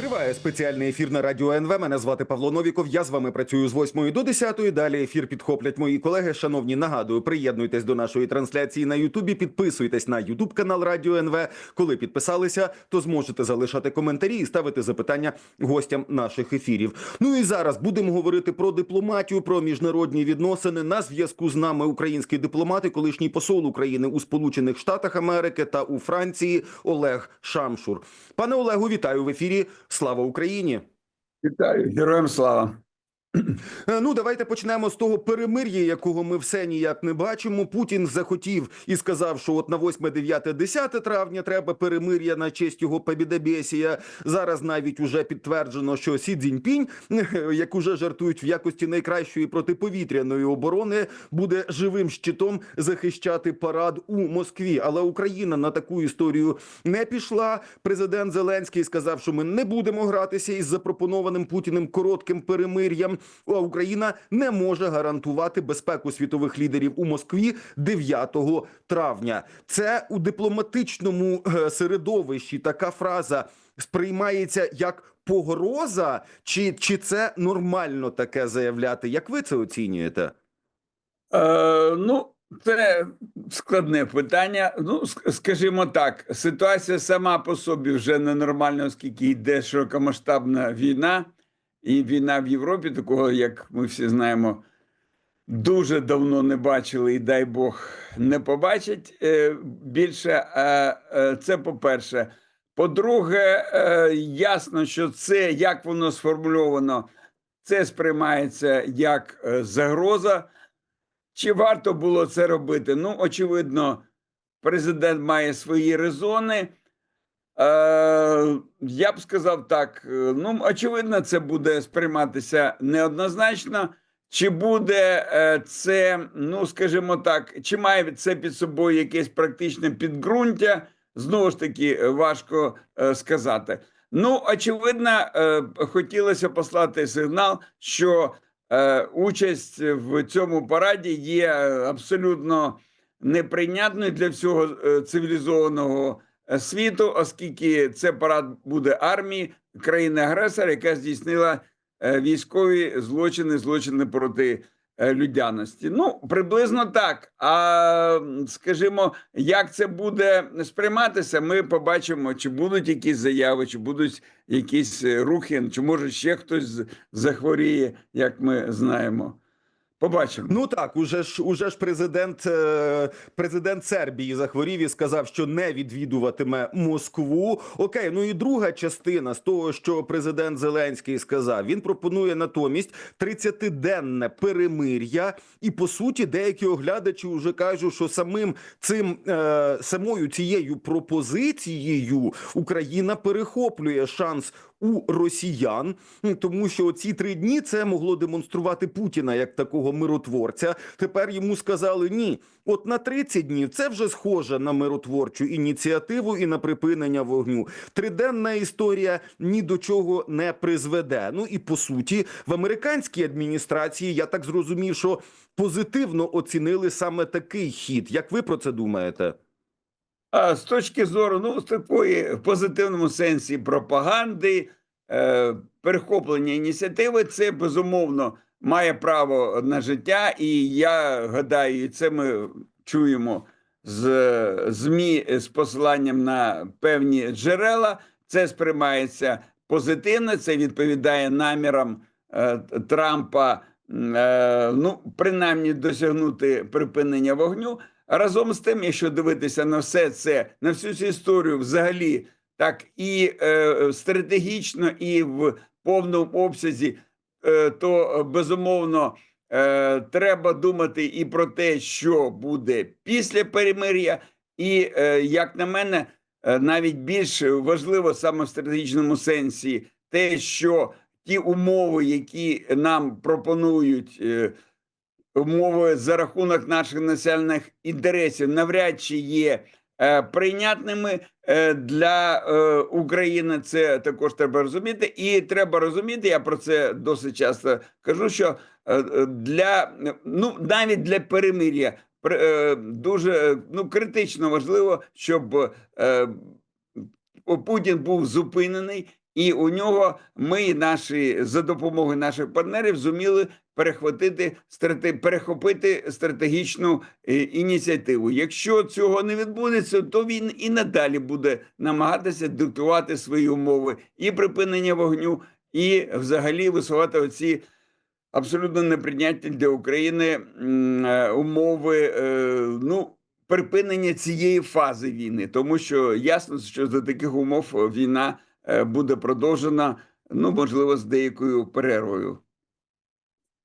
Триває спеціальний ефір на радіо НВ. Мене звати Павло Новіков. Я з вами працюю з 8 до 10. Далі ефір підхоплять мої колеги. Шановні, нагадую, приєднуйтесь до нашої трансляції на Ютубі. Підписуйтесь на Ютуб канал Радіо НВ. Коли підписалися, то зможете залишати коментарі і ставити запитання гостям наших ефірів. Ну і зараз будемо говорити про дипломатію, про міжнародні відносини. На зв'язку з нами український дипломат і колишній посол України у Сполучених Штатах Америки та у Франції Олег Шамшур. Пане Олегу, вітаю в ефірі. Слава Україні! Вітаю, героям слава. Е, Ну, давайте почнемо з того перемир'я, якого ми все ніяк не бачимо. Путін захотів і сказав, що от на 8, 9, 10 травня треба перемир'я на честь його побідебесія. Зараз навіть уже підтверджено, що Сі Цзіньпінь, як уже жартують в якості найкращої протиповітряної оборони, буде живим щитом захищати парад у Москві. Але Україна на таку історію не пішла. Президент Зеленський сказав, що ми не будемо гратися із запропонованим Путіним коротким перемир'ям. А Україна не може гарантувати безпеку світових лідерів у Москві 9 травня. Це у дипломатичному е, середовищі така фраза сприймається як погроза, чи, чи це нормально таке заявляти? Як ви це оцінюєте? Е, ну, це складне питання. Ну, скажімо так, ситуація сама по собі вже ненормальна, оскільки йде широкомасштабна війна, і війна в Європі, такого, як ми всі знаємо, дуже давно не бачили, і дай Бог не побачать е, більше. Е, Це по-перше. По-друге, е, ясно, що це як воно сформульовано, це сприймається як загроза. Чи варто було це робити? Ну, очевидно, президент має свої резони. Е, я б сказав так: е, ну, очевидно, це буде сприйматися неоднозначно. Чи буде е, це, ну скажімо так, чи має це під собою якесь практичне підґрунтя? Знову ж таки, важко сказати. Ну, очевидно, хотілося послати сигнал, що участь в цьому параді є абсолютно неприйнятною для всього цивілізованого світу, оскільки це парад буде армії країни-агресора, яка здійснила е, військові злочини, злочини проти е, людяності. Ну, приблизно так. А скажімо, як це буде сприйматися, ми побачимо, чи будуть якісь заяви, чи будуть якісь е, рухи, чи може ще хтось захворіє, як ми знаємо. Побачимо. Ну так, уже ж уже ж президент, е, президент Сербії захворів і сказав, що не відвідуватиме Москву. Окей, ну і друга частина з того, що президент Зеленський сказав, він пропонує натомість 30-денне перемир'я. І по суті, деякі оглядачі вже кажуть, що самим цим е, самою цією пропозицією Україна перехоплює шанс у росіян, тому що ці три дні це могло демонструвати Путіна як такого миротворця. Тепер йому сказали ні. От на 30 днів це вже схоже на миротворчу ініціативу і на припинення вогню. Триденна історія ні до чого не призведе. Ну і по суті, в американській адміністрації я так зрозумів, що позитивно оцінили саме такий хід. Як ви про це думаєте? З точки зору, ну, такої в позитивному сенсі пропаганди, е, перехоплення ініціативи, це безумовно має право на життя. І я гадаю, це ми чуємо з ЗМІ з посиланням на певні джерела. Це сприймається позитивно, це відповідає намірам е, Трампа, е, ну, принаймні досягнути припинення вогню. Разом з тим, якщо дивитися на все це, на всю цю історію, взагалі, так і е, стратегічно, і в повному обсязі, е, то безумовно е, треба думати і про те, що буде після перемир'я, і е, як на мене, е, навіть більш важливо саме в стратегічному сенсі, те, що ті умови, які нам пропонують. Е, умови за рахунок наших національних інтересів навряд чи є е, прийнятними е, для е, України. Це також треба розуміти. І треба розуміти, я про це досить часто кажу. Що для ну навіть для перемир'я дуже ну критично важливо, щоб Путін був зупинений і у нього ми, наші за допомогою наших партнерів, зуміли перехватити перехопити стратегічну е, ініціативу. Якщо цього не відбудеться, то він і надалі буде намагатися диктувати свої умови і припинення вогню, і взагалі висувати оці абсолютно неприйнятні для України е, умови. е, Ну, припинення цієї фази війни, тому що ясно, що за таких умов війна буде продовжена, ну можливо, з деякою перервою.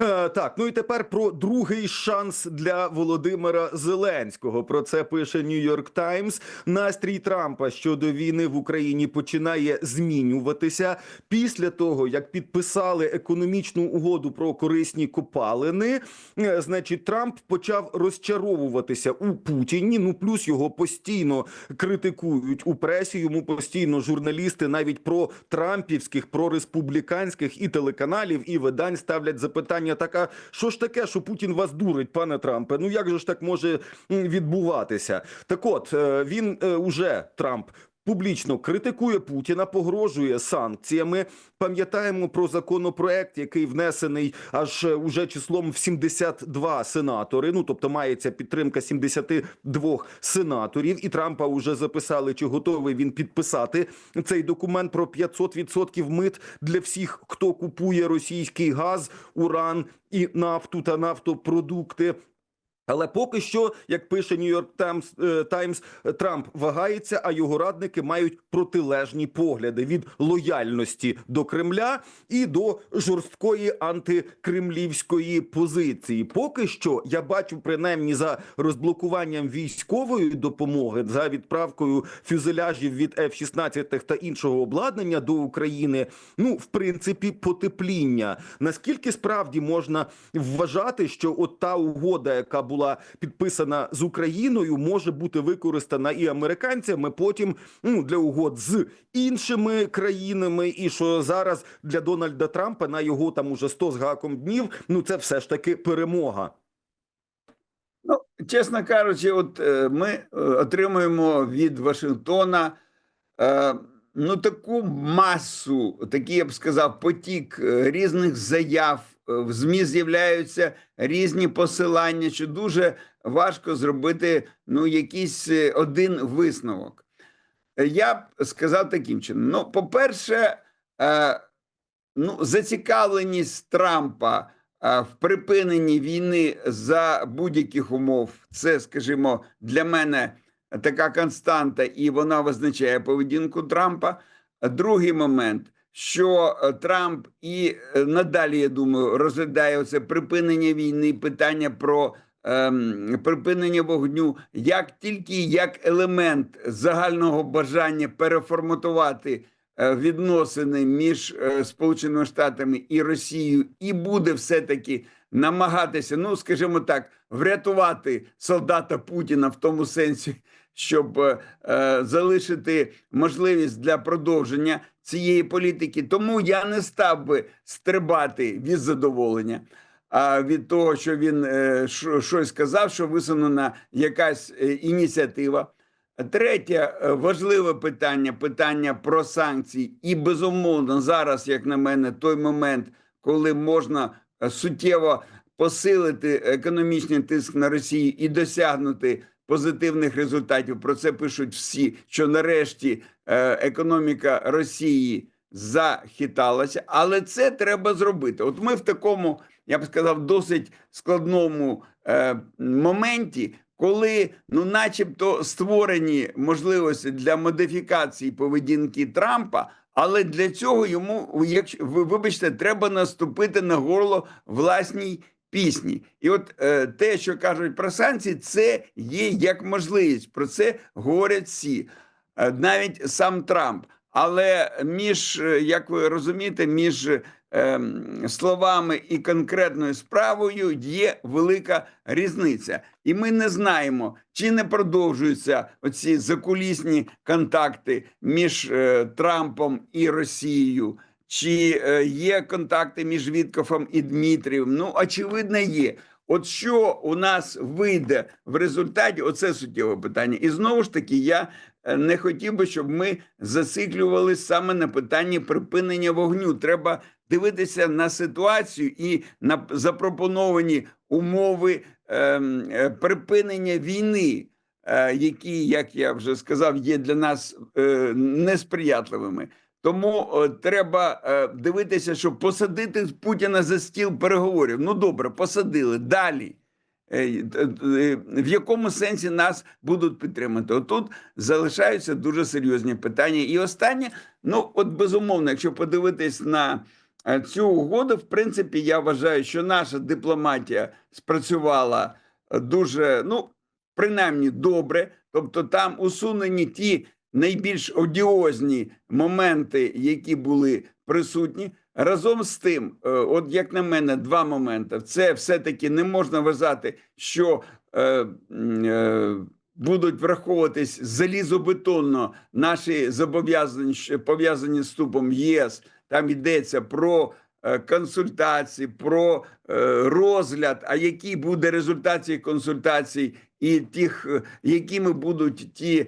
Е, Так, ну і тепер про другий шанс для Володимира Зеленського. Про це пише Нью-Йорк Таймс. Настрій Трампа щодо війни в Україні починає змінюватися після того, як підписали економічну угоду про корисні копалини. е, Значить, Трамп почав розчаровуватися у Путіні. Ну плюс його постійно критикують у пресі. Йому постійно журналісти навіть про трампівських, про республіканських і телеканалів і видань ставлять запитання. Така що ж таке, що Путін вас дурить, пане Трампе? Ну як же ж так може відбуватися? Так, от е, він е, уже Трамп. Публічно критикує Путіна, погрожує санкціями. Пам'ятаємо про законопроект, який внесений аж е, уже числом в 72 сенатори. Ну тобто мається підтримка 72 сенаторів. І Трампа вже записали, чи готовий він підписати цей документ про 500% мит для всіх, хто купує російський газ, уран і нафту та нафтопродукти. Але поки що, як пише Нью-Йорк Таймс, е, Трамп вагається, а його радники мають протилежні погляди від лояльності до Кремля і до жорсткої антикремлівської позиції. Поки що я бачу, принаймні за розблокуванням військової допомоги, за відправкою фюзеляжів від F-16 та іншого обладнання до України. Ну, в принципі, потепління. Наскільки справді можна вважати, що от та угода, яка була підписана з Україною, може бути використана і американцями потім ну, для угод з іншими країнами, і що зараз для Дональда Трампа на його там уже 100 з гаком днів, ну це все ж таки перемога. Ну, чесно кажучи, от е, ми е, отримуємо від Вашингтона е, ну таку масу, такий я б сказав, потік різних заяв. Е, В ЗМІ з'являються різні посилання, що дуже важко зробити ну, якийсь е, один висновок. Е, Я б сказав таким чином: ну, по-перше, е, ну, зацікавленість Трампа а, в припиненні війни за будь-яких умов, це, скажімо, для мене така константа, і вона визначає поведінку Трампа. Другий момент, що е, Трамп і е, надалі, я думаю, розглядає це припинення війни, питання про ем, припинення вогню, як тільки як елемент загального бажання переформатувати е, відносини між Сполученими Штатами і Росією, і буде все-таки намагатися, ну скажімо так, врятувати солдата Путіна в тому сенсі, щоб е, е, залишити можливість для продовження цієї політики. Тому я не став би стрибати від задоволення. А від того, що він е, щось сказав, що висунена якась е, ініціатива. Третє важливе питання питання про санкції, і безумовно зараз, як на мене, той момент, коли можна суттєво посилити економічний тиск на Росію і досягнути позитивних результатів. Про це пишуть всі, що нарешті е, економіка Росії захиталася, але це треба зробити. От ми в такому, я б сказав, досить складному е, моменті, коли, ну, начебто, створені можливості для модифікації поведінки Трампа. Але для цього йому, якщо ви вибачте, треба наступити на горло власній пісні. І от е, те, що кажуть про санкції, це є як можливість. Про це говорять всі, е, навіть сам Трамп. Але між, е, як ви розумієте, між е, словами і конкретною справою є велика різниця. І ми не знаємо, чи не продовжуються оці закулісні контакти між е, Трампом і Росією. Чи е, є контакти між Віткофом і Дмитрієм? Ну, очевидно, є. От що у нас вийде в результаті, оце суттєве питання. І знову ж таки, я е, не хотів би, щоб ми зациклювалися саме на питанні припинення вогню. Треба дивитися на ситуацію і на запропоновані умови ем, е, припинення війни, е, які, як я вже сказав, є для нас е, несприятливими. Тому е, треба е, дивитися, щоб посадити Путіна за стіл переговорів. Ну добре, посадили далі. Е, В якому сенсі нас будуть підтримати? Отут залишаються дуже серйозні питання. І останнє, ну от безумовно, якщо подивитись на цю угоду, в принципі, я вважаю, що наша дипломатія спрацювала дуже, ну принаймні добре. Тобто, там усунені ті найбільш одіозні моменти, які були присутні. Разом з тим, е, от як на мене, два моменти. Це все-таки не можна вважати, що е, е, будуть враховуватись залізобетонно наші зобов'язання, пов'язані з вступом в єС. Там йдеться про е, консультації, про е, розгляд. А який буде результат цих консультацій, і тих, е, якими будуть ті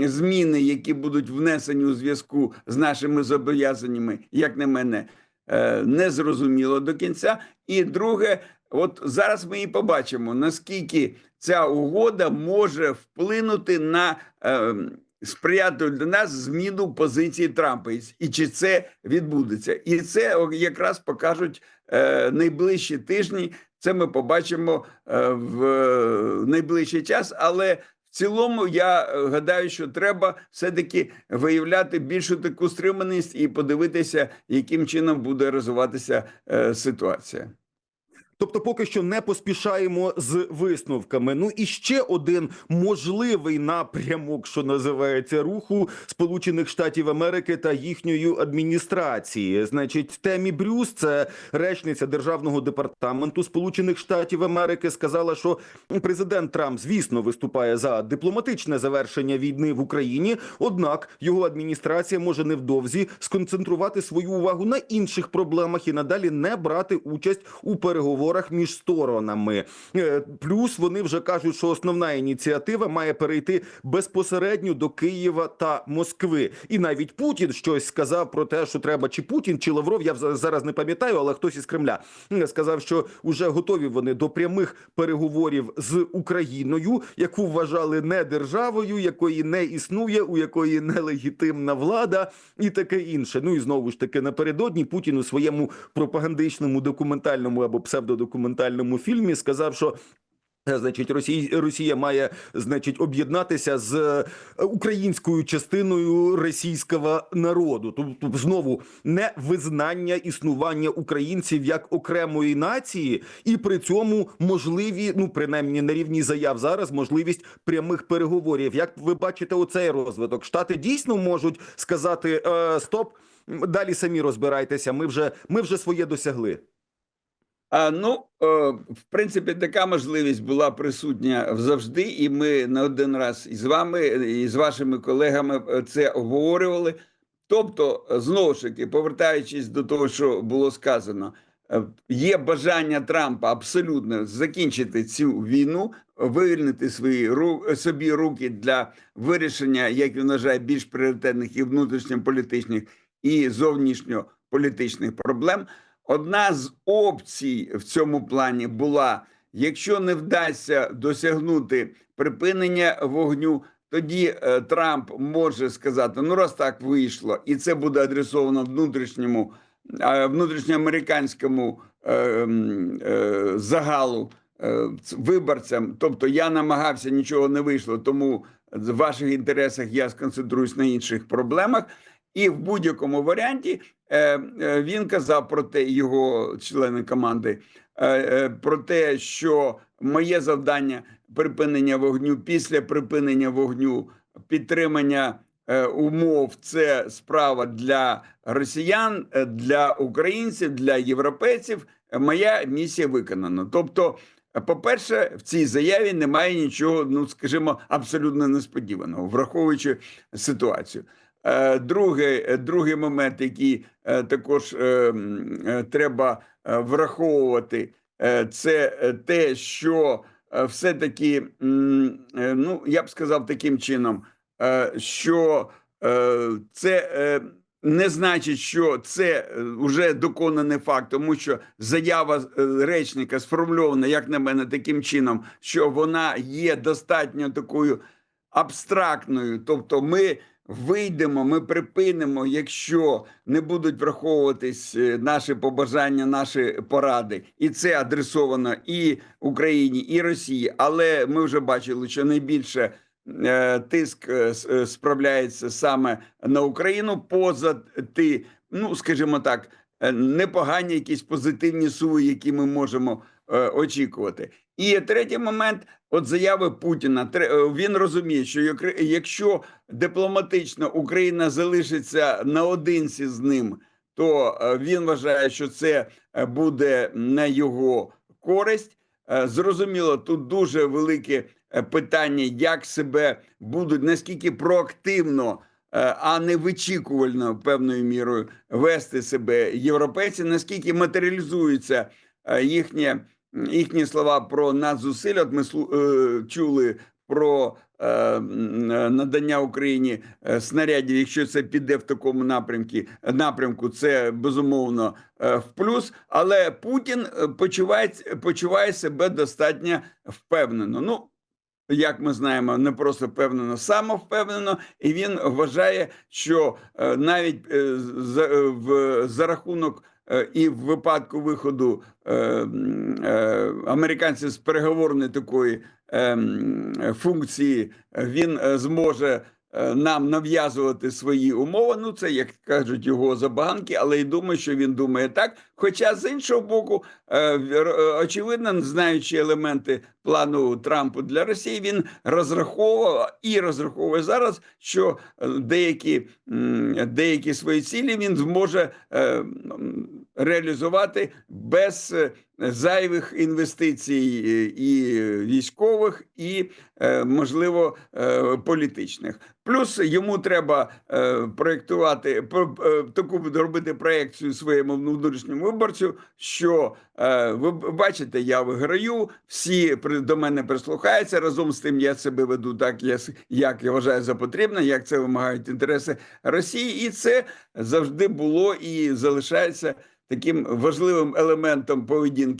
зміни, які будуть внесені у зв'язку з нашими зобов'язаннями, як на мене, не зрозуміло до кінця. І друге, от зараз ми і побачимо, наскільки ця угода може вплинути на сприятливу для нас зміну позиції Трампа, І- чи це відбудеться, і це якраз покажуть е, найближчі тижні. Це ми побачимо е, в найближчий час, але в цілому я е, гадаю, що треба все-таки виявляти більшу таку стриманість і подивитися, яким чином буде розвиватися ситуація. Тобто, поки що не поспішаємо з висновками. Ну і ще один можливий напрямок, що називається руху Сполучених Штатів Америки та їхньої адміністрації. Значить, Темі Брюс, це речниця державного департаменту Сполучених Штатів Америки, сказала, що президент Трамп, звісно, виступає за дипломатичне завершення війни в Україні. Однак його адміністрація може невдовзі сконцентрувати свою увагу на інших проблемах і надалі не брати участь у переговорах між сторонами. Е, Плюс вони вже кажуть, що основна ініціатива має перейти безпосередньо до Києва та Москви. І навіть Путін щось сказав про те, що треба чи Путін, чи Лавров. Я зараз не пам'ятаю, але хтось із Кремля сказав, що вже готові вони до прямих переговорів з Україною, яку вважали не державою, якої не існує, у якої нелегітимна влада, і таке інше. Ну і знову ж таки напередодні Путін у своєму пропагандичному документальному або псевдодокументальному фільмі сказав, що. е, Значить, Росія, Росія має значить об'єднатися з е, українською частиною російського народу. Тобто знову не визнання існування українців як окремої нації, і при цьому можливі, ну принаймні на рівні заяв зараз, можливість прямих переговорів. Як ви бачите, оцей розвиток штати дійсно можуть сказати е, стоп, далі самі розбирайтеся. Ми вже ми вже своє досягли. Ну, е, в принципі, така можливість була присутня завжди, і ми не один раз із вами, і з вашими колегами е, це обговорювали. Тобто, знову ж таки, повертаючись до того, що було сказано, е, є бажання Трампа абсолютно закінчити цю війну, вивільнити свої собі руки для вирішення, як він вважає, більш пріоритетних і внутрішньополітичних і зовнішньополітичних проблем. Одна з опцій в цьому плані була: якщо не вдасться досягнути припинення вогню, тоді е, Трамп може сказати: ну раз так вийшло, і це буде адресовано внутрішньому е, внутрішньоамериканському е, загалу виборцям. Тобто я намагався, нічого не вийшло, тому в ваших інтересах я сконцентруюсь на інших проблемах. І в будь-якому варіанті він казав про те, його члени команди, е, е, про те, що моє завдання припинення вогню після припинення вогню, підтримання е, умов це справа для росіян, е, для українців, для європейців. Е, Моя місія виконана. Тобто, е, по-перше, в цій заяві немає нічого, ну скажімо, абсолютно несподіваного, враховуючи ситуацію. Е, Другий, е, другий момент, який е, також треба враховувати, це те, що все-таки, ну я б сказав таким чином, що це не значить, що це вже доконаний факт, тому що заява речника сформульована, як на мене, таким чином, що вона є достатньо такою абстрактною. Тобто, ми вийдемо, ми припинимо, якщо не будуть враховуватись е, наші побажання, наші поради, і це адресовано і Україні, і Росії. Але ми вже бачили, що найбільше е, тиск е, справляється саме на Україну поза ти, ну скажімо так, непогані якісь позитивні суви, які ми можемо очікувати. І третій момент. От заяви Путіна е, він розуміє, що якщо дипломатично Україна залишиться наодинці з ним, то е, він вважає, що це е, буде на його користь. Зрозуміло, тут дуже велике питання, як себе будуть наскільки проактивно, а не вичікувально певною мірою вести себе європейці, наскільки матеріалізується їхнє, їхні слова про надзусилля. От ми е, чули про е, е, надання Україні снарядів, якщо це піде в такому напрямку, напрямку, це безумовно в плюс. Але Путін почуває, почуває себе достатньо впевнено. Ну, як ми знаємо, не просто впевнено, самовпевнено, і він вважає, що навіть за, в, за рахунок і в випадку виходу е, е, американців з переговорної такої е, е, функції, е, він е, зможе. Е, Нам нав'язувати свої умови, ну це як кажуть його забаганки, але й думаю, що він думає так. Хоча з іншого боку, е, е, очевидно, знаючи елементи плану Трампу для Росії, він розраховував і розраховує зараз, що деякі, деякі свої цілі він зможе реалізувати без зайвих інвестицій е, і військових, і е, можливо е, політичних. Плюс йому треба проєктувати про- таку робити проєкцію своєму внутрішньому виборцю, що ви бачите, я виграю, всі до мене прислухаються. Разом з тим я себе веду так, як я вважаю за потрібне, як це вимагають інтереси Росії, і це завжди було і залишається таким важливим елементом поведінки.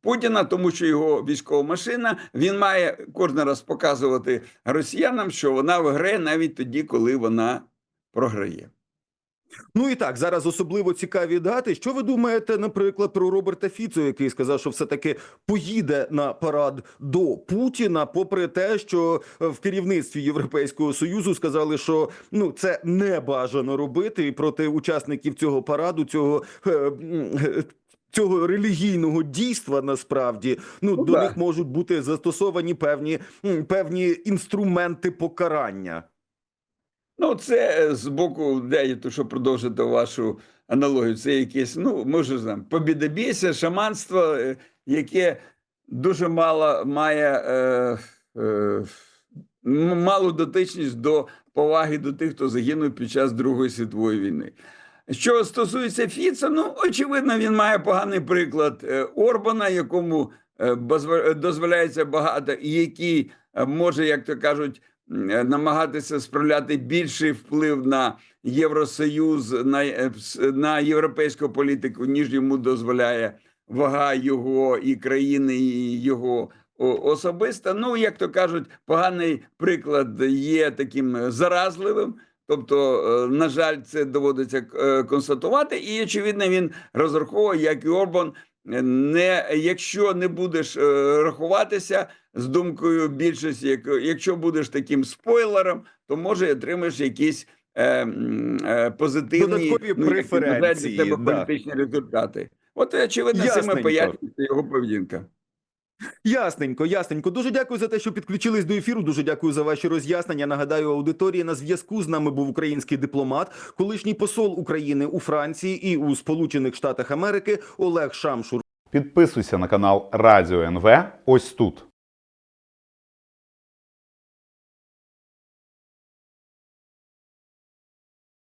Путіна, тому що його військова машина він має кожен раз показувати росіянам, що вона виграє навіть тоді, коли вона програє. Ну і так, зараз особливо цікаві дати. Що ви думаєте, наприклад, про Роберта Фіцо, який сказав, що все-таки поїде на парад до Путіна, попри те, що е, в керівництві Європейського союзу сказали, що ну це не бажано робити, і проти учасників цього параду, цього. е, е, Цього релігійного дійства насправді ну, Ну, до да. них можуть бути застосовані певні певні інструменти покарання. Ну, це е, з боку, де то, що продовжити вашу аналогію, це якесь, ну, ми вже побідобійся, шаманство, е, яке дуже мало має е, е, малу дотичність до поваги до тих, хто загинув під час Другої світової війни. Що стосується Фіца, ну очевидно, він має поганий приклад е, Орбана, якому е, дозволяється багато, і який е, може, як то кажуть, е, намагатися справляти більший вплив на Євросоюз, на, е, на європейську політику, ніж йому дозволяє вага його і країни, і його особиста. Ну, як то кажуть, поганий приклад є таким е, заразливим. Тобто, е, на жаль, це доводиться е, констатувати, і очевидно, він розраховує, як і Орбан. е, Не якщо не будеш рахуватися з думкою більшості, як, якщо будеш таким спойлером, то може отримаєш якісь е, е, позитивні ну, преференції, тебе да. політичні результати. От очевидно, цим і Ясненько. пояснюється його поведінка. Ясненько, ясненько. Дуже дякую за те, що підключились до ефіру. Дуже дякую за ваші роз'яснення. Нагадаю, аудиторії на зв'язку з нами був український дипломат, колишній посол України у Франції і у Сполучених Штатах Америки Олег Шамшур. Підписуйся на канал Радіо НВ ось тут.